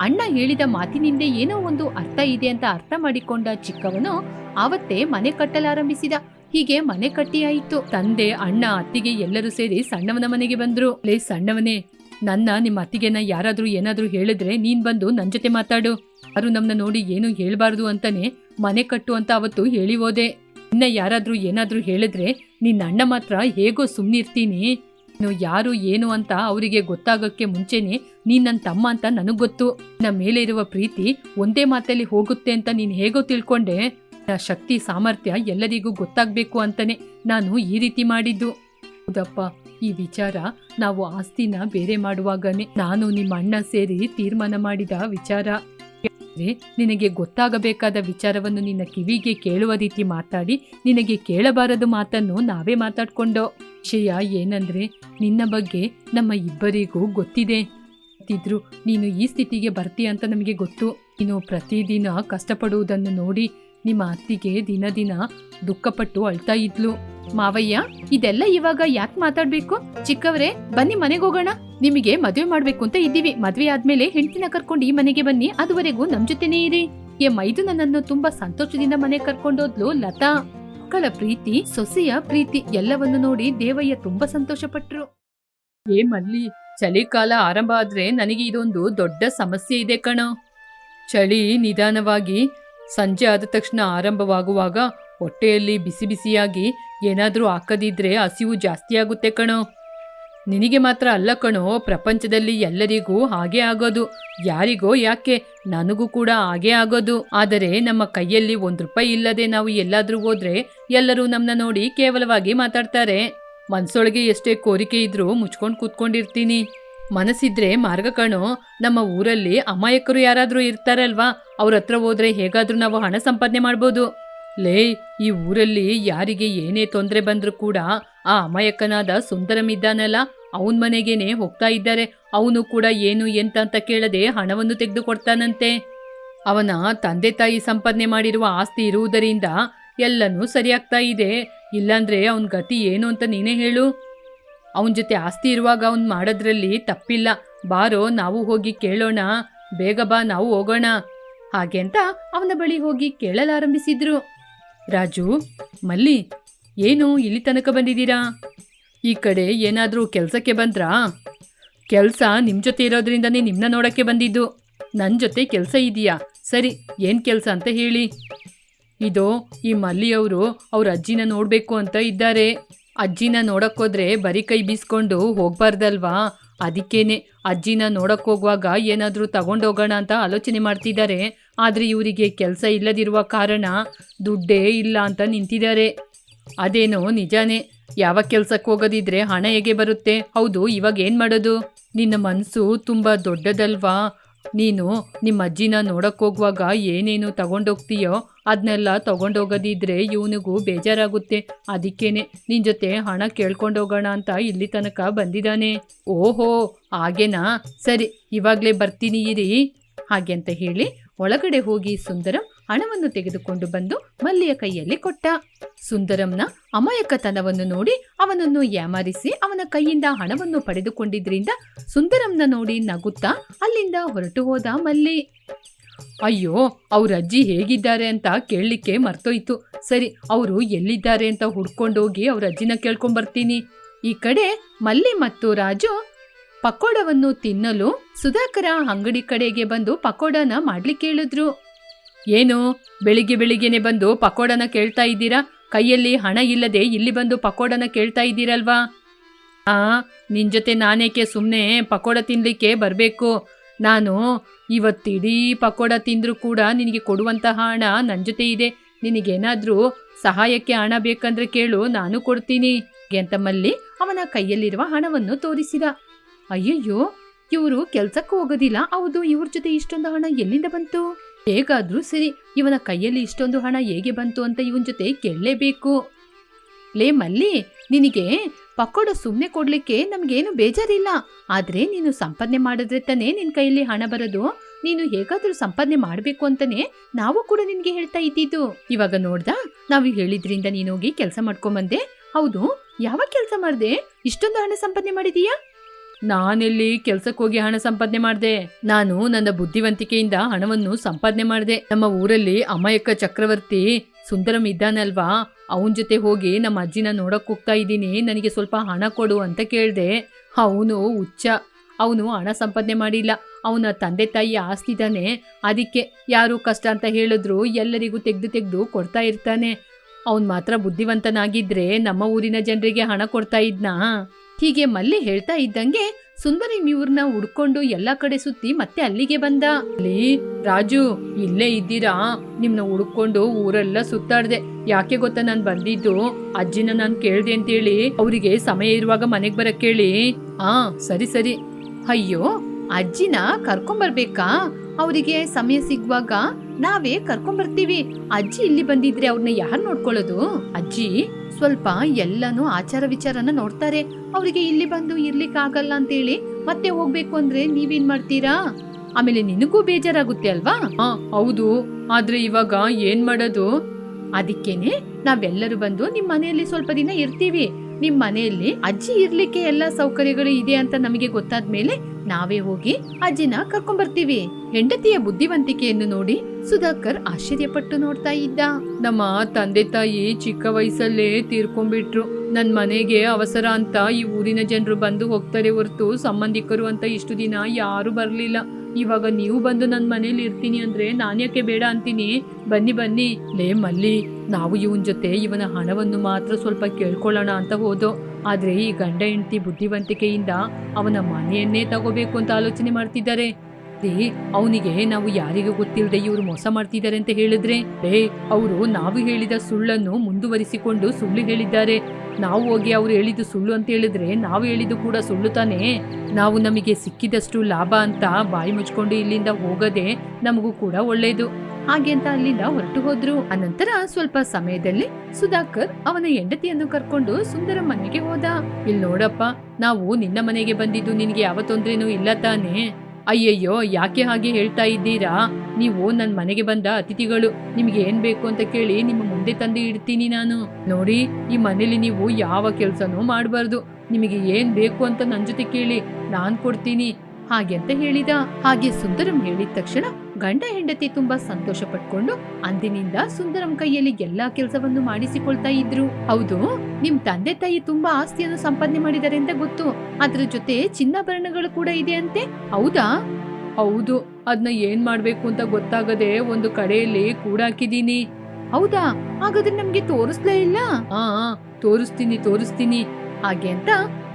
ಅಣ್ಣ ಹೇಳಿದ ಮಾತಿನಿಂದ ಏನೋ ಒಂದು ಅರ್ಥ ಇದೆ ಅಂತ ಅರ್ಥ ಮಾಡಿಕೊಂಡ ಚಿಕ್ಕವನು ಆವತ್ತೇ ಮನೆ ಕಟ್ಟಲಾರಂಭಿಸಿದ. ಹೀಗೆ ಮನೆ ಕಟ್ಟಿಯಾಯಿತು. ತಂದೆ, ಅಣ್ಣ, ಅತ್ತಿಗೆ ಎಲ್ಲರೂ ಸೇರಿ ಸಣ್ಣವನ ಮನೆಗೆ ಬಂದ್ರು. ಲೇ, ಸಣ್ಣವನೇ ನನ್ನ ನಿಮ್ಮ ಅತ್ತಿಗೆನ ಯಾರಾದ್ರೂ ಏನಾದ್ರೂ ಹೇಳಿದ್ರೆ ನೀನ್ ಬಂದು ನನ್ನ ಜೊತೆ ಮಾತಾಡು. ಯಾರು ನಮ್ಮನ್ನ ನೋಡಿ ಏನು ಹೇಳ್ಬಾರ್ದು ಅಂತಾನೆ ಮನೆ ಕಟ್ಟು ಅಂತ ಅವತ್ತು ಹೇಳಿ ಹೋದೆ. ಇನ್ನ ಯಾರಾದ್ರೂ ಏನಾದ್ರೂ ಹೇಳಿದ್ರೆ ನಿನ್ನ ಅಣ್ಣ ಮಾತ್ರ ಹೇಗೋ ಸುಮ್ನಿರ್ತೀನಿ ನೀನು ಯಾರು ಏನು ಅಂತ ಅವರಿಗೆ ಗೊತ್ತಾಗಕ್ಕೆ ಮುಂಚೆನೆ ನೀನ್ ನನ್ನ ತಮ್ಮ ಅಂತ ನನಗ್ ಗೊತ್ತು. ನನ್ನ ಮೇಲೆ ಇರುವ ಪ್ರೀತಿ ಒಂದೇ ಮಾತಲ್ಲಿ ಹೋಗುತ್ತೆ ಅಂತ ನೀನ್ ಹೇಗೋ ತಿಳ್ಕೊಂಡೆ. ನಾ ಶಕ್ತಿ ಸಾಮರ್ಥ್ಯ ಎಲ್ಲರಿಗೂ ಗೊತ್ತಾಗ್ಬೇಕು ಅಂತಾನೆ ನಾನು ಈ ರೀತಿ ಮಾಡಿದ್ದು. ಹೌದಪ್ಪ. ಈ ವಿಚಾರ ನಾವು ಆಸ್ತಿನ ಬೇರೆ ಮಾಡುವಾಗನೇ ನಾನು ನಿಮ್ಮ ಅಣ್ಣ ಸೇರಿ ತೀರ್ಮಾನ ಮಾಡಿದ ವಿಚಾರ. ನಿನಗೆ ಗೊತ್ತಾಗಬೇಕಾದ ವಿಚಾರವನ್ನು ನಿನ್ನ ಕಿವಿಗೆ ಕೇಳುವ ರೀತಿ ಮಾತಾಡಿ, ನಿನಗೆ ಕೇಳಬಾರದು ಮಾತನ್ನು ನಾವೇ ಮಾತಾಡ್ಕೊಂಡೋ. ವಿಷಯ ಏನಂದ್ರೆ ನಿನ್ನ ಬಗ್ಗೆ ನಮ್ಮ ಇಬ್ಬರಿಗೂ ಗೊತ್ತಿದೆ. ಗೊತ್ತಿದ್ರು ನೀನು ಈ ಸ್ಥಿತಿಗೆ ಬರ್ತಿ ಅಂತ ನಮಗೆ ಗೊತ್ತು. ನೀನು ಪ್ರತಿದಿನ ಕಷ್ಟಪಡುವುದನ್ನು ನೋಡಿ ನಿಮ್ಮ ಅತ್ತಿಗೆ ದಿನ ದಿನ ದುಃಖಪಟ್ಟು ಅಳ್ತಾ ಇದ್ಲು. ಮಾವಯ್ಯ, ಇದೆಲ್ಲ ಇವಾಗ ಯಾಕೆ ಮಾತಾಡ್ಬೇಕು? ಚಿಕ್ಕವರೇ, ಬನ್ನಿ ಮನೆಗೆ ಹೋಗೋಣ. ನಿಮಗೆ ಮದುವೆ ಮಾಡ್ಬೇಕು ಅಂತ ಇದ್ದೀವಿ. ಮದ್ವೆ ಆದ್ಮೇಲೆ ಹೆಂಡತಿನ ಕರ್ಕೊಂಡು ಈ ಮನೆಗೆ ಬನ್ನಿ. ಅದುವರೆಗೂ ನಮ್ ಜೊತೆನೇ ಇರಿ. ಎ ಮೈದು ನನ್ನನ್ನು ತುಂಬಾ ಸಂತೋಷದಿಂದ ಮನೆ ಕರ್ಕೊಂಡೋದ್ಲು ಲತಾ. ಮಕ್ಕಳ ಪ್ರೀತಿ, ಸೊಸೆಯ ಪ್ರೀತಿ ಎಲ್ಲವನ್ನು ನೋಡಿ ದೇವಯ್ಯ ತುಂಬಾ ಸಂತೋಷ ಪಟ್ರು ಏ ಮಲ್ಲಿ, ಚಳಿಕಾಲ ಆರಂಭ ಆದ್ರೆ ನನಗೆ ಇದೊಂದು ದೊಡ್ಡ ಸಮಸ್ಯೆ ಇದೆ ಕಣ. ಚಳಿ ನಿಧಾನವಾಗಿ ಸಂಜೆ ಆದ ತಕ್ಷಣ ಆರಂಭವಾಗುವಾಗ ಹೊಟ್ಟೆಯಲ್ಲಿ ಬಿಸಿ ಬಿಸಿಯಾಗಿ ಏನಾದರೂ ಹಾಕದಿದ್ರೆ ಹಸಿವು ಜಾಸ್ತಿ ಆಗುತ್ತೆ ಕಣೋ. ನಿನಗೆ ಮಾತ್ರ ಅಲ್ಲ ಕಣೋ, ಪ್ರಪಂಚದಲ್ಲಿ ಎಲ್ಲರಿಗೂ ಹಾಗೆ ಆಗೋದು. ಯಾರಿಗೋ ಯಾಕೆ, ನನಗೂ ಕೂಡ ಹಾಗೆ ಆಗೋದು. ಆದರೆ ನಮ್ಮ ಕೈಯಲ್ಲಿ ಒಂದು ರೂಪಾಯಿ ಇಲ್ಲದೆ ನಾವು ಎಲ್ಲಾದರೂ ಹೋದ್ರೆ ಎಲ್ಲರೂ ನಮ್ಮನ್ನ ನೋಡಿ ಕೇವಲವಾಗಿ ಮಾತಾಡ್ತಾರೆ. ಮನಸ್ಸೊಳಗೆ ಎಷ್ಟೇ ಕೋರಿಕೆ ಇದ್ರೂ ಮುಚ್ಕೊಂಡು ಕೂತ್ಕೊಂಡಿರ್ತೀನಿ. ಮನಸ್ಸಿದ್ರೆ ಮಾರ್ಗ ಕಣೋ, ನಮ್ಮ ಊರಲ್ಲಿ ಅಮಾಯಕರು ಯಾರಾದರೂ ಇರ್ತಾರಲ್ವಾ? ಅವ್ರ ಹತ್ರ ಹೋದ್ರೆ ಹೇಗಾದ್ರೂ ನಾವು ಹಣ ಸಂಪಾದನೆ ಮಾಡ್ಬೋದು. ಲೇ, ಈ ಊರಲ್ಲಿ ಯಾರಿಗೆ ಏನೇ ತೊಂದರೆ ಬಂದ್ರೂ ಕೂಡ ಆ ಅಮಾಯಕನಾದ ಸುಂದರಂ ಇದ್ದಾನಲ್ಲ. ಅವನ್ ಮನೆಗೇನೆ ಹೋಗ್ತಾ ಇದ್ದಾರೆ. ಅವನು ಕೂಡ ಏನು ಎಂತ ಅಂತ ಕೇಳದೆ ಹಣವನ್ನು ತೆಗೆದುಕೊಡ್ತಾನಂತೆ. ಅವನ ತಂದೆ ತಾಯಿ ಸಂಪಾದನೆ ಮಾಡಿರುವ ಆಸ್ತಿ ಇರುವುದರಿಂದ ಎಲ್ಲನೂ ಸರಿಯಾಗ್ತಾ ಇದೆ. ಇಲ್ಲಾಂದ್ರೆ ಅವನ ಗತಿ ಏನು ಅಂತ ನೀನೇ ಹೇಳು. ಅವನ ಜೊತೆ ಆಸ್ತಿ ಇರುವಾಗ ಅವನ್ ಮಾಡೋದ್ರಲ್ಲಿ ತಪ್ಪಿಲ್ಲ. ಬಾರೋ, ನಾವು ಹೋಗಿ ಕೇಳೋಣ. ಬೇಗ ಬಾ, ನಾವು ಹೋಗೋಣ. ಹಾಗೆ ಅಂತ ಅವನ ಬಳಿ ಹೋಗಿ ಕೇಳಲಾರಂಭಿಸಿದ್ರು. ರಾಜು, ಮಲ್ಲಿ, ಏನು ಇಲ್ಲಿ ತನಕ ಬಂದಿದ್ದೀರಾ? ಈ ಕಡೆ ಏನಾದರೂ ಕೆಲಸಕ್ಕೆ ಬಂದ್ರಾ? ಕೆಲಸ ನಿಮ್ಮ ಜೊತೆ ಇರೋದ್ರಿಂದನೇ ನಿಮ್ಮನ್ನ ನೋಡೋಕ್ಕೆ ಬಂದಿದ್ದು. ನನ್ನ ಜೊತೆ ಕೆಲಸ ಇದೆಯಾ ಸರಿ, ಏನು ಕೆಲಸ ಅಂತ ಹೇಳಿ. ಇದು, ಈ ಮಲ್ಲಿಯವರು ಅವ್ರ ಅಜ್ಜಿನ ನೋಡಬೇಕು ಅಂತ ಇದ್ದಾರೆ. ಅಜ್ಜಿನ ನೋಡೋಕ್ಕೋದ್ರೆ ಬರೀ ಕೈ ಬೀಸ್ಕೊಂಡು ಹೋಗ್ಬಾರ್ದಲ್ವಾ? ಅದಕ್ಕೇನೆ ಅಜ್ಜಿನ ನೋಡೋಕ್ಕೋಗುವಾಗ ಏನಾದರೂ ತಗೊಂಡೋಗೋಣ ಅಂತ ಆಲೋಚನೆ ಮಾಡ್ತಿದ್ದಾರೆ. ಆದರೆ ಇವರಿಗೆ ಕೆಲಸ ಇಲ್ಲದಿರುವ ಕಾರಣ ದುಡ್ಡೇ ಇಲ್ಲ ಅಂತ ನಿಂತಿದ್ದಾರೆ. ಅದೇನೋ ನಿಜಾನೇ. ಯಾವ ಕೆಲ್ಸಕ್ಕೆ ಹೋಗೋದಿದ್ರೆ ಹಣ ಹೇಗೆ ಬರುತ್ತೆ? ಹೌದು, ಇವಾಗ ಏನು ಮಾಡೋದು? ನಿನ್ನ ಮನಸ್ಸು ತುಂಬ ದೊಡ್ಡದಲ್ವಾ? ನೀನು ನಿಮ್ಮ ಅಜ್ಜಿನ ನೋಡಕ್ಕೆ ಹೋಗುವಾಗ ಏನೇನು ತಗೊಂಡೋಗ್ತೀಯೋ ಅದನ್ನೆಲ್ಲ ತಗೊಂಡೋಗೋದಿದ್ರೆ ಇವನಿಗೂ ಬೇಜಾರಾಗುತ್ತೆ. ಅದಕ್ಕೇನೆ ನಿನ್ನ ಜೊತೆ ಹಣ ಕೇಳ್ಕೊಂಡೋಗೋಣ ಅಂತ ಇಲ್ಲಿ ತನಕ ಬಂದಿದ್ದಾನೆ. ಓಹೋ, ಹಾಗೇನಾ? ಸರಿ, ಇವಾಗಲೇ ಬರ್ತೀನಿ ಇರಿ. ಹಾಗೆ ಅಂತ ಹೇಳಿ ಒಳಗಡೆ ಹೋಗಿ ಸುಂದರಂ ಹಣವನ್ನು ತೆಗೆದುಕೊಂಡು ಬಂದು ಮಲ್ಲಿಯ ಕೈಯಲ್ಲಿ ಕೊಟ್ಟ. ಸುಂದರಂನ ಅಮಾಯಕತನವನ್ನು ನೋಡಿ ಅವನನ್ನು ಯಾಮಾರಿಸಿ ಅವನ ಕೈಯಿಂದ ಹಣವನ್ನು ಪಡೆದುಕೊಂಡಿದ್ರಿಂದ ಸುಂದರಂನ ನೋಡಿ ನಗುತ್ತಾ ಅಲ್ಲಿಂದ ಹೊರಟು ಹೋದ ಮಲ್ಲಿ. ಅಯ್ಯೋ, ಅವ್ರ ಅಜ್ಜಿ ಹೇಗಿದ್ದಾರೆ ಅಂತ ಕೇಳಲಿಕ್ಕೆ ಮರ್ತೋಯ್ತು. ಸರಿ, ಅವರು ಎಲ್ಲಿದ್ದಾರೆ ಅಂತ ಹುಡ್ಕೊಂಡೋಗಿ ಅವ್ರ ಅಜ್ಜಿನ ಕೇಳ್ಕೊಂಬರ್ತೀನಿ. ಈ ಕಡೆ ಮಲ್ಲಿ ಮತ್ತು ರಾಜು ಪಕೋಡವನ್ನು ತಿನ್ನಲು ಸುಧಾಕರ ಅಂಗಡಿ ಕಡೆಗೆ ಬಂದು ಪಕೋಡನ ಮಾಡ್ಲಿಕ್ಕೆ ಹೇಳಿದ್ರು ಏನು, ಬೆಳಿಗ್ಗೆ ಬೆಳಿಗ್ಗೆನೆ ಬಂದು ಪಕೋಡನ ಕೇಳ್ತಾ ಇದ್ದೀರಾ? ಕೈಯಲ್ಲಿ ಹಣ ಇಲ್ಲದೆ ಇಲ್ಲಿ ಬಂದು ಪಕೋಡನ ಕೇಳ್ತಾ ಇದ್ದೀರಲ್ವಾ? ಆ, ನಿನ್ ಜೊತೆ ನಾನೇಕೆ ಸುಮ್ಮನೆ ಪಕೋಡ ತಿನ್ಲಿಕ್ಕೆ ಬರಬೇಕು? ನಾನು ಇವತ್ತಿಡೀ ಪಕೋಡ ತಿಂದರೂ ಕೂಡ ನಿನಗೆ ಕೊಡುವಂತಹ ಹಣ ನನ್ನ ಜೊತೆ ಇದೆ. ನಿನಗೇನಾದರೂ ಸಹಾಯಕ್ಕೆ ಹಣ ಬೇಕಂದ್ರೆ ಕೇಳು, ನಾನು ಕೊಡ್ತೀನಿ. ಅಂತ ಮಲ್ಲಿ ಅವನ ಕೈಯಲ್ಲಿರುವ ಹಣವನ್ನು ತೋರಿಸಿದ. ಅಯ್ಯಯ್ಯೋ, ಇವರು ಕೆಲ್ಸಕ್ಕೂ ಹೋಗೋದಿಲ್ಲ. ಹೌದು, ಇವ್ರ ಜೊತೆ ಇಷ್ಟೊಂದು ಹಣ ಎಲ್ಲಿಂದ ಬಂತು? ಹೇಗಾದ್ರೂ ಸರಿ, ಇವನ ಕೈಯಲ್ಲಿ ಇಷ್ಟೊಂದು ಹಣ ಹೇಗೆ ಬಂತು ಅಂತ ಇವನ ಜೊತೆ ಕೇಳಲೇಬೇಕು. ಲೇ ಮಲ್ಲಿ, ನಿನಗೆ ಪಕೋಡ ಸುಮ್ಮನೆ ಕೊಡ್ಲಿಕ್ಕೆ ನಮ್ಗೇನು ಬೇಜಾರಿಲ್ಲ. ಆದ್ರೆ ನೀನು ಸಂಪಾದನೆ ಮಾಡಿದ್ರೆ ತಾನೇ ನಿನ್ ಕೈಯಲ್ಲಿ ಹಣ ಬರೋದು. ನೀನು ಹೇಗಾದರೂ ಸಂಪಾದನೆ ಮಾಡಬೇಕು ಅಂತಾನೆ ನಾವು ಕೂಡ ನಿನಗೆ ಹೇಳ್ತಾ ಇದ್ದಿದ್ದು. ಇವಾಗ ನೋಡ್ದಾ, ನಾವು ಹೇಳಿದ್ರಿಂದ ನೀನು ಹೋಗಿ ಕೆಲಸ ಮಾಡ್ಕೊಂಬಂದೆ. ಹೌದು ಯಾವ ಕೆಲಸ ಮಾಡ್ದೆ? ಇಷ್ಟೊಂದು ಹಣ ಸಂಪಾದನೆ ಮಾಡಿದೀಯಾ? ನಾನೆಲ್ಲಿ ಕೆಲ್ಸಕ್ಕೆ ಹೋಗಿ ಹಣ ಸಂಪಾದನೆ ಮಾಡಿದೆ? ನಾನು ನನ್ನ ಬುದ್ಧಿವಂತಿಕೆಯಿಂದ ಹಣವನ್ನು ಸಂಪಾದನೆ ಮಾಡಿದೆ. ನಮ್ಮ ಊರಲ್ಲಿ ಅಮಾಯಕ ಚಕ್ರವರ್ತಿ ಸುಂದರಂ ಇದ್ದಾನಲ್ವಾ? ಅವನ ಜೊತೆ ಹೋಗಿ ನಮ್ಮ ಅಜ್ಜಿನ ನೋಡಕ್ ಹೋಗ್ತಾ ಇದ್ದೀನಿ. ನನಗೆ ಸ್ವಲ್ಪ ಹಣ ಕೊಡು ಅಂತ ಕೇಳಿದೆ. ಅವನು ಹುಚ್ಚ. ಅವನು ಹಣ ಸಂಪಾದನೆ ಮಾಡಿಲ್ಲ. ಅವನ ತಂದೆ ತಾಯಿ ಆಸ್ತಿದಾನೆ ಅದಕ್ಕೆ ಯಾರು ಕಷ್ಟ ಅಂತ ಹೇಳಿದ್ರು ಎಲ್ಲರಿಗೂ ತೆಗ್ದು ತೆಗ್ದು ಕೊಡ್ತಾ ಇರ್ತಾನೆ. ಅವನ್ ಮಾತ್ರ ಬುದ್ಧಿವಂತನಾಗಿದ್ರೆ ನಮ್ಮ ಊರಿನ ಜನರಿಗೆ ಹಣ ಕೊಡ್ತಾ ಇದ್ನಾ? ಹೀಗೆ ಮಲ್ಲಿ ಹೇಳ್ತಾ ಇದ್ದಂಗೆ ಸುಂದರಿ ಇವ್ರನ್ನ ಹುಡ್ಕೊಂಡು ಎಲ್ಲಾ ಕಡೆ ಸುತ್ತಿ ಮತ್ತೆ ಅಲ್ಲಿಗೆ ಬಂದ. ಅಲ್ಲಿ, ರಾಜು, ಇಲ್ಲೇ ಇದ್ದೀರಾ? ನಿಮ್ನ ಹುಡ್ಕೊಂಡು ಊರೆಲ್ಲ ಸುತ್ತಾಡ್ದೆ. ಯಾಕೆ ಗೊತ್ತಾ ನಾನ್ ಬಂದಿದ್ದು? ಅಜ್ಜಿನ ನಾನ್ ಕೇಳ್ದೆ ಅಂತೇಳಿ. ಅವರಿಗೆ ಸಮಯ ಇರುವಾಗ ಮನೆಗ್ ಬರಕ್ ಕೇಳಿ. ಆ, ಸರಿ ಸರಿ. ಅಯ್ಯೋ, ಅಜ್ಜಿನ ಕರ್ಕೊಂಬರ್ಬೇಕಾ ಅವರಿಗೆ ಸಮಯ ಸಿಗುವಾಗ ನಾವೇ ಕರ್ಕೊಂಬರ್ತೀವಿ ಅಜ್ಜಿ ಇಲ್ಲಿ ಬಂದಿದ್ರೆ ಅವ್ರನ್ನ ಯಾರು ನೋಡ್ಕೊಳ್ಳೋದು? ಅಜ್ಜಿ? ಸ್ವಲ್ಪ ಎಲ್ಲನೂ ಆಚಾರ ವಿಚಾರನ ನೋಡ್ತಾರೆ. ಅವರಿಗೆ ಇಲ್ಲಿ ಬಂದು ಇರ್ಲಿಕ್ಕಾಗಲ್ಲ ಅಂತೇಳಿ ಮತ್ತೆ ಹೋಗ್ಬೇಕು ಅಂದ್ರೆ ನೀವೇನ್ ಮಾಡ್ತೀರಾ? ಆಮೇಲೆ ನಿನಗೂ ಬೇಜಾರಾಗುತ್ತೆ ಅಲ್ವಾ? ಹೌದು. ಆದ್ರೆ ಇವಾಗ ಏನ್ ಮಾಡೋದು? ಅದಕ್ಕೇನೆ ನಾವೆಲ್ಲರೂ ಬಂದು ನಿಮ್ ಮನೆಯಲ್ಲಿ ಸ್ವಲ್ಪ ದಿನ ಇರ್ತೀವಿ. ನಿಮ್ ಮನೆಯಲ್ಲಿ ಅಜ್ಜಿ ಇರ್ಲಿಕ್ಕೆ ಎಲ್ಲಾ ಸೌಕರ್ಯಗಳು ಇದೆ ಅಂತ ನಮಗೆ ಗೊತ್ತಾದ್ಮೇಲೆ ನಾವೇ ಹೋಗಿ ಅಜ್ಜಿನ ಕರ್ಕೊಂಡ್ಬರ್ತೀವಿ ಹೆಂಡತಿಯ ಬುದ್ಧಿವಂತಿಕೆಯನ್ನು ನೋಡಿ ಸುಧಾಕರ್ ಆಶ್ಚರ್ಯಪಟ್ಟು ನೋಡ್ತಾ ಇದ್ದ. ನಮ್ಮ ತಂದೆ ತಾಯಿ ಚಿಕ್ಕ ವಯಸ್ಸಲ್ಲೇ ತೀರ್ಕೊಂಡ್ಬಿಟ್ರು. ನನ್ ಮನೆಗೆ ಅವಸರ ಅಂತ ಈ ಊರಿನ ಜನರು ಬಂದು ಹೋಗ್ತಾರೆ ಹೊರತು ಸಂಬಂಧಿಕರು ಅಂತ ಇಷ್ಟು ದಿನ ಯಾರು ಬರ್ಲಿಲ್ಲ. ಇವಾಗ ನೀವು ಬಂದು ನನ್ನ ಮನೇಲಿ ಇರ್ತೀನಿ ಅಂದ್ರೆ ನಾನ್ಯಾಕೆ ಬೇಡ ಅಂತೀನಿ? ಬನ್ನಿ ಬನ್ನಿ. ಲೇ ಮಲ್ಲಿ, ನಾವು ಇವನ್ ಜೊತೆ ಇವನ ಹಣವನ್ನು ಮಾತ್ರ ಸ್ವಲ್ಪ ಕೇಳ್ಕೊಳ್ಳೋಣ ಅಂತ ಹೋದೋ. ಆದ್ರೆ ಈ ಗಂಡ ಹೆಂಡತಿ ಬುದ್ಧಿವಂತಿಕೆಯಿಂದ ಅವನ ಮನೆಯನ್ನೇ ತಗೋಬೇಕು ಅಂತ ಆಲೋಚನೆ ಮಾಡ್ತಿದ್ದಾರೆ. ಅವನಿಗೆ ನಾವು ಯಾರಿಗೂ ಗೊತ್ತಿಲ್ಲದೆ ಇವರು ಮೋಸ ಮಾಡ್ತಿದ್ದಾರೆ ಅಂತ ಹೇಳಿದ್ರೆ? ಏ ಅವರು ನಾವು ಹೇಳಿದ ಸುಳ್ಳನ್ನು ಮುಂದುವರಿಸಿಕೊಂಡು ಸುಳ್ಳು ಹೇಳಿದ್ದಾರೆ. ನಾವು ಹೋಗಿ ಅವ್ರು ಹೇಳಿದ್ದು ಸುಳ್ಳು ಅಂತ ಹೇಳಿದ್ರೆ ನಾವು ಹೇಳಿದ್ದು ಕೂಡ ಸುಳ್ಳು ತಾನೇ? ನಾವು ನಮಗೆ ಸಿಕ್ಕಿದಷ್ಟು ಲಾಭ ಅಂತ ಬಾಯಿ ಮುಚ್ಕೊಂಡು ಇಲ್ಲಿಂದ ಹೋಗದೆ ನಮಗೂ ಕೂಡ ಒಳ್ಳೇದು. ಹಾಗೆ ಅಂತ ಅಲ್ಲಿಂದ ಹೊರಟು ಹೋದ್ರು. ಅನಂತರ ಸ್ವಲ್ಪ ಸಮಯದಲ್ಲಿ ಸುಧಾಕರ್ ಅವನ ಹೆಂಡತಿಯನ್ನು ಕರ್ಕೊಂಡು ಸುಂದರ ಮನೆಗೆ ಹೋದ. ಇಲ್ಲಿ ನೋಡಪ್ಪ, ನಾವು ನಿನ್ನ ಮನೆಗೆ ಬಂದಿದ್ದು ನಿನ್ಗೆ ಯಾವ ತೊಂದ್ರೆನೂ ಇಲ್ಲ ತಾನೇ? ಅಯ್ಯಯ್ಯೋ, ಯಾಕೆ ಹಾಗೆ ಹೇಳ್ತಾ ಇದ್ದೀರಾ? ನೀವು ನನ್ನ ಮನೆಗೆ ಬಂದ ಅತಿಥಿಗಳು, ನಿಮ್ಗೆ ಏನ್ ಬೇಕು ಅಂತ ಕೇಳಿ ನಿಮ್ಮ ಮುಂದೆ ತಂದು ಇಡ್ತೀನಿ ನಾನು. ನೋಡಿ, ಈ ಮನೇಲಿ ನೀವು ಯಾವ ಕೆಲಸನೂ ಮಾಡಬಾರ್ದು. ನಿಮಗೆ ಏನ್ ಬೇಕು ಅಂತ ನನ್ನ ಜೊತೆ ಕೇಳಿ, ನಾನ್ ಕೊಡ್ತೀನಿ. ಹಾಗೆ ಅಂತ ಹೇಳಿದ. ಹಾಗೆ ಸುಂದರಂ ಹೇಳಿದ ತಕ್ಷಣ ಗಂಡ ಹೆಂಡತಿ ತುಂಬಾ ಸಂತೋಷ ಪಟ್ಕೊಂಡು ಅಂದಿನಿಂದ ಸುಂದರಂ ಕೈಯಲ್ಲಿ ಎಲ್ಲಾ ಕೆಲಸವನ್ನು ಮಾಡಿಸಿಕೊಳ್ತಾ ಇದ್ರು. ಹೌದು ನಿಮ್ ತಂದೆ ತಾಯಿ ತುಂಬಾ ಆಸ್ತಿಯನ್ನು ಸಂಪಾದನೆ ಮಾಡಿದ್ದಾರೆ ಅಂತ ಗೊತ್ತು. ಅದ್ರ ಜೊತೆ ಚಿನ್ನಾಭರಣಗಳು ಕೂಡ ಇದೆ ಅಂತೆ. ಹೌದಾ? ಹೌದು ಅದನ್ನ ಏನ್ ಮಾಡ್ಬೇಕು ಅಂತ ಗೊತ್ತಾಗದೆ ಒಂದು ಕಡೆಯಲ್ಲಿ ಕೂಡಾಕಿದೀನಿ. ಹೌದಾ? ಹಾಗಾದ್ರೆ ನಮ್ಗೆ ತೋರಿಸ್ಲೇ ಇಲ್ಲ? ಆ, ತೋರಿಸ್ತೀನಿ ತೋರಿಸ್ತೀನಿ. ಹಾಗೆ ಅಂತ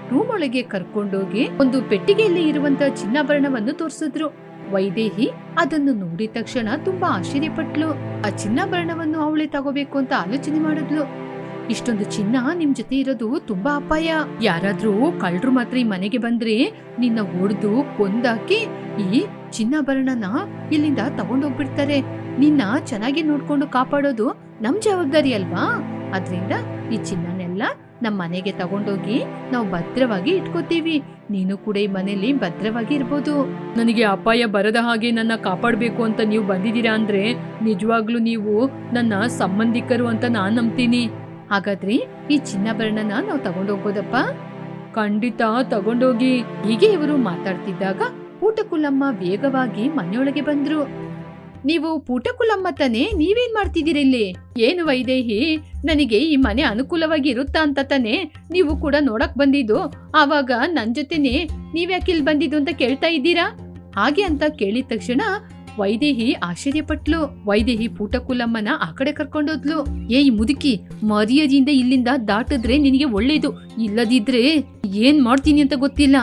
ರೂಮ್ ಒಳಗೆ ಕರ್ಕೊಂಡೋಗಿ ಒಂದು ಪೆಟ್ಟಿಗೆಯಲ್ಲಿ ಇರುವಂತ ಚಿನ್ನಾಭರಣವನ್ನು ತೋರಿಸಿದ್ರು. ವೈದೇಹಿ ಅದನ್ನು ನೋಡಿದ ತಕ್ಷಣ ತುಂಬಾ ಆಶ್ಚರ್ಯಪಟ್ಲು. ಆ ಚಿನ್ನಾಭರಣವನ್ನು ಅವಳೆ ತಗೋಬೇಕು ಅಂತ ಆಲೋಚನೆ ಮಾಡಿದ್ಲು. ಇಷ್ಟೊಂದು ಚಿನ್ನ ನಿಮ್ ಜೊತೆ ಇರೋದು ತುಂಬಾ ಅಪಾಯ. ಯಾರಾದ್ರೂ ಕಳ್ರು ಮಾತ್ರ ಈ ಮನೆಗೆ ಬಂದ್ರೆ ನಿನ್ನ ಹೊಡೆದು ಕೊಂದಾಕಿ ಈ ಚಿನ್ನಾಭರಣನ ಇಲ್ಲಿಂದ ತಗೊಂಡೋಗ್ಬಿಡ್ತಾರೆ. ನಿನ್ನ ಚೆನ್ನಾಗಿ ನೋಡ್ಕೊಂಡು ಕಾಪಾಡೋದು ನಮ್ ಜವಾಬ್ದಾರಿ ಅಲ್ವಾ? ಅದ್ರಿಂದ ಈ ಚಿನ್ನನೆಲ್ಲ ನಮ್ಮ ಮನೆಗೆ ತಗೊಂಡೋಗಿ ನಾವು ಭದ್ರವಾಗಿ ಇಟ್ಕೋತೀವಿ. ನೀನು ಕೂಡ ಈ ಮನೆಯಲ್ಲಿ ಭದ್ರವಾಗಿ ಇರ್ಬೋದು. ನನಗೆ ಅಪಾಯ ಬರದ ಹಾಗೆ ನನ್ನ ಕಾಪಾಡಬೇಕು ಅಂತ ನೀವು ಬಂದಿದ್ದೀರಾ ಅಂದ್ರೆ ನಿಜವಾಗ್ಲೂ ನೀವು ನನ್ನ ಸಂಬಂಧಿಕರು ಅಂತ ನಾನು ನಂಬ್ತೀನಿ. ಹಾಗಾದ್ರೆ ಈ ಚಿನ್ನಾಭರಣನ ನಾವು ತಗೊಂಡೋಗ್ಬೋದಪ್ಪ? ಖಂಡಿತ ತಗೊಂಡೋಗಿ. ಹೀಗೆ ಇವರು ಮಾತಾಡ್ತಿದ್ದಾಗ ಪೂಟಕುಲಮ್ಮ ವೇಗವಾಗಿ ಮನೆಯೊಳಗೆ ಬಂದ್ರು. ನೀವು ಪೂಟಕುಲಮ್ಮ ತಾನೆ ನೀವೇನ್ ಮಾಡ್ತಿದ್ದೀರಿಲ್ಲಿ? ಏನು ವೈದೇಹಿ? ನನಗೆ ಈ ಮನೆ ಅನುಕೂಲವಾಗಿ ಇರುತ್ತಾ ಅಂತ ತಾನೆ ನೀವು ಕೂಡ ನೋಡಕ್ ಬಂದಿದ್ದು. ಆವಾಗ ನನ್ ಜೊತೆನೆ ಇಲ್ಲಿ ಬಂದಿದ್ದು ಅಂತ ಕೇಳ್ತಾ ಇದ್ದೀರಾ? ಹಾಗೆ ಅಂತ ಕೇಳಿದ ತಕ್ಷಣ ವೈದೇಹಿ ಆಶ್ಚರ್ಯಪಟ್ಲು. ವೈದೇಹಿ ಪೂಟಕುಲಮ್ಮನ ಆ ಕಡೆ ಕರ್ಕೊಂಡೋದ್ಲು ಏಯ್ ಮುದುಕಿ, ಮರ್ಯಾದೆಯಿಂದ ಇಲ್ಲಿಂದ ದಾಟಿದ್ರೆ ನಿನಗೆ ಒಳ್ಳೇದು. ಇಲ್ಲದಿದ್ರೆ ಏನ್ ಮಾಡ್ತೀನಿ ಅಂತ ಗೊತ್ತಿಲ್ಲ.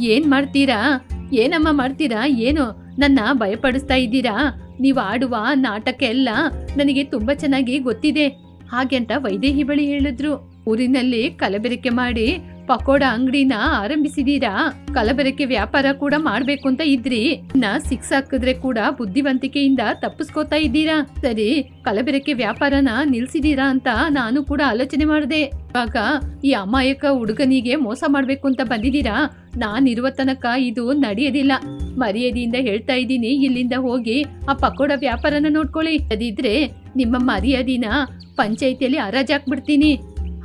ಏನ್ ಮಾಡ್ತೀರಾ? ಏನಮ್ಮ ಮಾಡ್ತೀರಾ? ಏನು ನನ್ನ ಭಯಪಡಿಸ್ತಾ ಇದ್ದೀರಾ? ನೀವು ಆಡುವ ನಾಟಕ ಎಲ್ಲ ನನಗೆ ತುಂಬಾ ಚೆನ್ನಾಗಿ ಗೊತ್ತಿದೆ. ಹಾಗೆ ಅಂತ ವೈದೇಹಿ ಬಳಿ ಹೇಳಿದ್ರು. ಊರಿನಲ್ಲಿ ಕಲಬೆರಕೆ ಮಾಡಿ ಪಕೋಡ ಅಂಗಡಿನ ಆರಂಭಿಸಿದೀರಾ? ಕಲಬೆರಕೆ ವ್ಯಾಪಾರ ಕೂಡ ಮಾಡ್ಬೇಕು ಅಂತ ಇದ್ರಿ. ನಾ ಸಿಕ್ಸ್ ಹಾಕಿದ್ರೆ ಕೂಡ ಬುದ್ಧಿವಂತಿಕೆಯಿಂದ ತಪ್ಪಿಸ್ಕೋತಾ ಇದ್ದೀರಾ? ಸರಿ, ಕಲಬೆರಕೆ ವ್ಯಾಪಾರನ ನಿಲ್ಸಿದೀರಾ ಅಂತ ನಾನು ಕೂಡ ಆಲೋಚನೆ ಮಾಡಿದೆ. ಇವಾಗ ಈ ಅಮಾಯಕ ಹುಡುಗನಿಗೆ ಮೋಸ ಮಾಡ್ಬೇಕು ಅಂತ ಬಂದಿದ್ದೀರಾ? ನಾನಿರುವ ತನಕ ಇದು ನಡೆಯೋದಿಲ್ಲ. ಮರ್ಯಾದೆಯಿಂದ ಹೇಳ್ತಾ ಇದ್ದೀನಿ, ಇಲ್ಲಿಂದ ಹೋಗಿ ಆ ಪಕೋಡ ವ್ಯಾಪಾರನ ನೋಡ್ಕೊಳ್ಳಿ. ಅದಿದ್ರೆ ನಿಮ್ಮ ಮರ್ಯಾದಿನ ಪಂಚಾಯಿತಿಯಲ್ಲಿ ಹರಾಜಾಕ್ಬಿಡ್ತೀನಿ.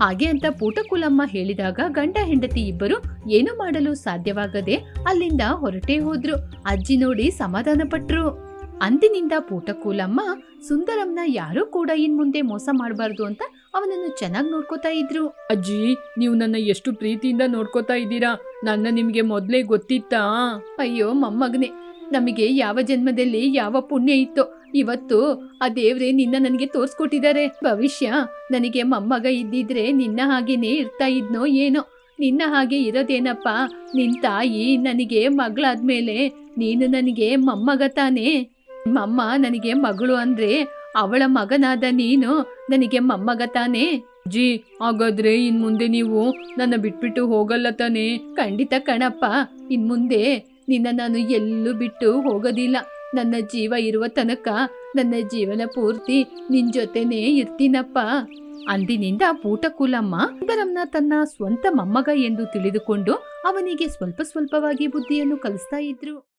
ಹಾಗೆ ಅಂತ ಪೂಟಕುಲಮ್ಮ ಹೇಳಿದಾಗ ಗಂಡ ಹೆಂಡತಿ ಇಬ್ಬರು ಏನು ಮಾಡಲು ಸಾಧ್ಯವಾಗದೆ ಅಲ್ಲಿಂದ ಹೊರಟೇ ಹೋದ್ರು. ಅಜ್ಜಿ ನೋಡಿ ಸಮಾಧಾನ ಪಟ್ರು ಅಂದಿನಿಂದ ಪೂಟಕೂಲಮ್ಮ ಸುಂದರಮ್ಮನ ಯಾರೂ ಕೂಡ ಇನ್ ಮುಂದೆ ಮೋಸ ಮಾಡಬಾರ್ದು ಅಂತ ಅವನನ್ನು ಚೆನ್ನಾಗಿ ನೋಡ್ಕೋತಾ ಇದ್ರು. ಅಜ್ಜಿ ನೀವು ನನ್ನ ಎಷ್ಟು ಪ್ರೀತಿಯಿಂದ ನೋಡ್ಕೋತಾ ಇದ್ದೀರಾ? ನನ್ನ ನಿಮ್ಗೆ ಮೊದ್ಲೇ ಗೊತ್ತಿತ್ತಾ? ಅಯ್ಯೋ ಮೊಮ್ಮಗನೆ ನಮಗೆ ಯಾವ ಜನ್ಮದಲ್ಲಿ ಯಾವ ಪುಣ್ಯ ಇತ್ತು ಇವತ್ತು ಆ ದೇವ್ರೆ ನಿನ್ನ ನನಗೆ ತೋರ್ಸ್ಕೊಟ್ಟಿದ್ದಾರೆ. ಭವಿಷ್ಯ ನನಗೆ ಮೊಮ್ಮಗ ಇದ್ದಿದ್ರೆ ನಿನ್ನ ಹಾಗೇನೆ ಇರ್ತಾ ಇದ್ನೋ ಏನೋ? ನಿನ್ನ ಹಾಗೆ ಇರೋದೇನಪ್ಪ? ನಿನ್ ತಾಯಿ ನನಗೆ ಮಗಳಾದ್ಮೇಲೆ ನೀನು ನನಗೆ ಮೊಮ್ಮಗ ತಾನೇ? ನಿಮ್ಮಮ್ಮ ನನಗೆ ಮಗಳು ಅಂದ್ರೆ ಅವಳ ಮಗನಾದ ನೀನು ನನಗೆ ಮೊಮ್ಮಗ ತಾನೇ? ಜಿ ಹಾಗಾದ್ರೆ ಇನ್ ಮುಂದೆ ನೀವು ನನ್ನ ಬಿಟ್ಬಿಟ್ಟು ಹೋಗಲ್ಲ ತಾನೇ? ಖಂಡಿತ ಕಣಪ್ಪ ಇನ್ ಮುಂದೆ ನಿನ್ನ ನಾನು ಎಲ್ಲೂ ಬಿಟ್ಟು ಹೋಗೋದಿಲ್ಲ. ನನ್ನ ಜೀವ ಇರುವ ತನಕ ನನ್ನ ಜೀವನ ಪೂರ್ತಿ ನಿನ್ ಜೊತೆನೇ ಇರ್ತೀನಪ್ಪ. ಅಂದಿನಿಂದ ಪೂಟಕುಲಮ್ಮ ಸುಂದರಂನ ತನ್ನ ಸ್ವಂತ ಮೊಮ್ಮಗ ಎಂದು ತಿಳಿದುಕೊಂಡು ಅವನಿಗೆ ಸ್ವಲ್ಪ ಸ್ವಲ್ಪವಾಗಿ ಬುದ್ಧಿಯನ್ನು ಕಲಿಸ್ತಾ ಇದ್ರು.